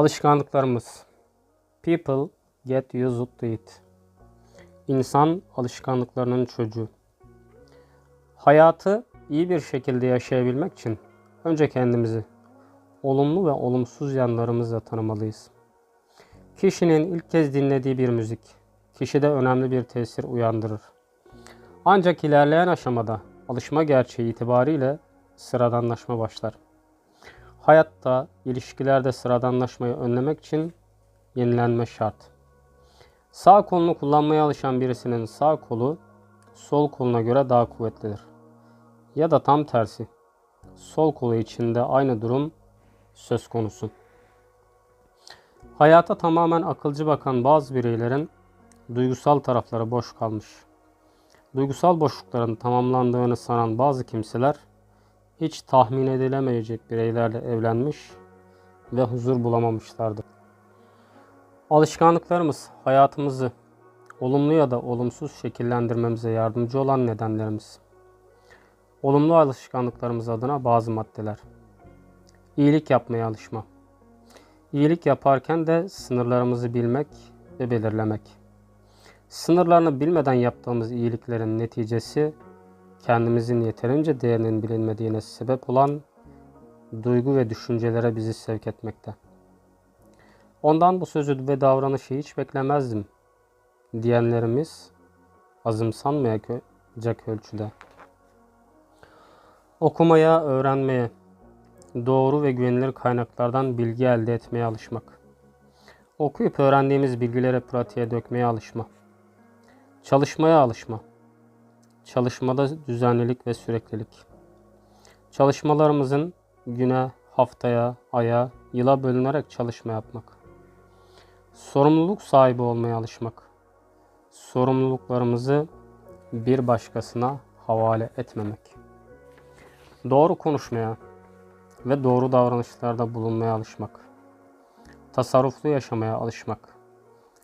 Alışkanlıklarımız. People get used to it. İnsan alışkanlıklarının çocuğu. Hayatı iyi bir şekilde yaşayabilmek için önce kendimizi olumlu ve olumsuz yanlarımızla tanımalıyız. Kişinin ilk kez dinlediği bir müzik kişide önemli bir tesir uyandırır. Ancak ilerleyen aşamada alışma gerçeği itibariyle sıradanlaşma başlar. Hayatta, ilişkilerde sıradanlaşmayı önlemek için yenilenme şart. Sağ kolunu kullanmaya alışan birisinin sağ kolu sol koluna göre daha kuvvetlidir. Ya da tam tersi. Sol kolu içinde aynı durum söz konusu. Hayata tamamen akılcı bakan bazı bireylerin duygusal tarafları boş kalmış. Duygusal boşlukların tamamlandığını sanan bazı kimseler hiç tahmin edilemeyecek bireylerle evlenmiş ve huzur bulamamışlardır. Alışkanlıklarımız hayatımızı olumlu ya da olumsuz şekillendirmemize yardımcı olan nedenlerimiz. Olumlu alışkanlıklarımız adına bazı maddeler. İyilik yapmaya alışma. İyilik yaparken de sınırlarımızı bilmek ve belirlemek. Sınırlarını bilmeden yaptığımız iyiliklerin neticesi kendimizin yeterince değerinin bilinmediğine sebep olan duygu ve düşüncelere bizi sevk etmekte. Ondan bu sözü ve davranışı hiç beklemezdim diyenlerimiz azımsanmayacak ölçüde. Okumaya, öğrenmeye, doğru ve güvenilir kaynaklardan bilgi elde etmeye alışmak. Okuyup öğrendiğimiz bilgileri pratiğe dökmeye alışma. Çalışmaya alışma. Çalışmada düzenlilik ve süreklilik. Çalışmalarımızın güne, haftaya, aya, yıla bölünerek çalışma yapmak. Sorumluluk sahibi olmaya alışmak. Sorumluluklarımızı bir başkasına havale etmemek. Doğru konuşmaya ve doğru davranışlarda bulunmaya alışmak. Tasarruflu yaşamaya alışmak.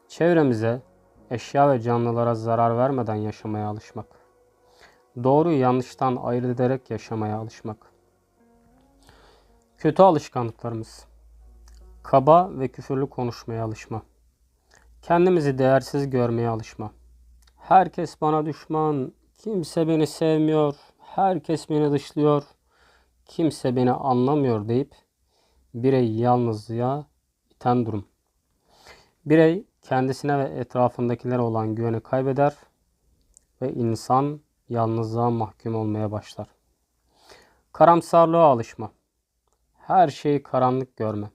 Çevremize, eşya ve canlılara zarar vermeden yaşamaya alışmak. Doğruyu yanlıştan ayırt ederek yaşamaya alışmak. Kötü alışkanlıklarımız. Kaba ve küfürlü konuşmaya alışma. Kendimizi değersiz görmeye alışma. Herkes bana düşman, kimse beni sevmiyor, herkes beni dışlıyor, kimse beni anlamıyor deyip birey yalnızlığa iten durum. Birey kendisine ve etrafındakilere olan güveni kaybeder ve insan yalnızlığa mahkum olmaya başlar. Karamsarlığa alışma. Her şeyi karanlık görme.